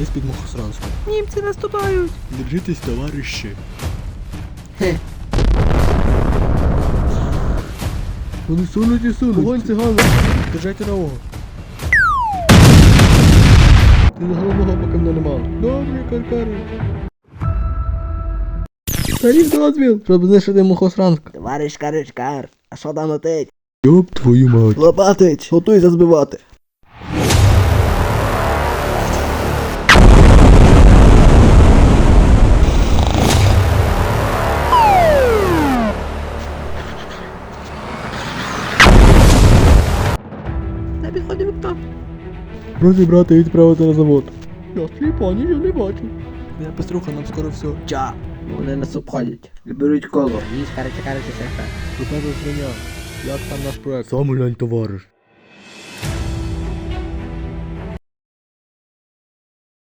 я з-під Мухосранську. Німці наступають. Держитесь, товариші. Хе. Вони сунуть і сунуть. Вогонь цигани. Держайте на вогонь. Ти за головного поки мене нема. Добре, каркари. Старів дозвіл, щоб знищити Мухосранск. Товариш Каричкар, а що там летить? Йоп твою мать. Лопатич, готуйся збивати. Вікно. Розібрати і відправити на завод. Я сліпа, нічого не бачу. Я Пеструха, нам скоро все. Ча, вони нас обходять. Беруть коло. Їсть, карича карича шефа. Тут не свиня. Як там наш проект? Сам глянь, товариш.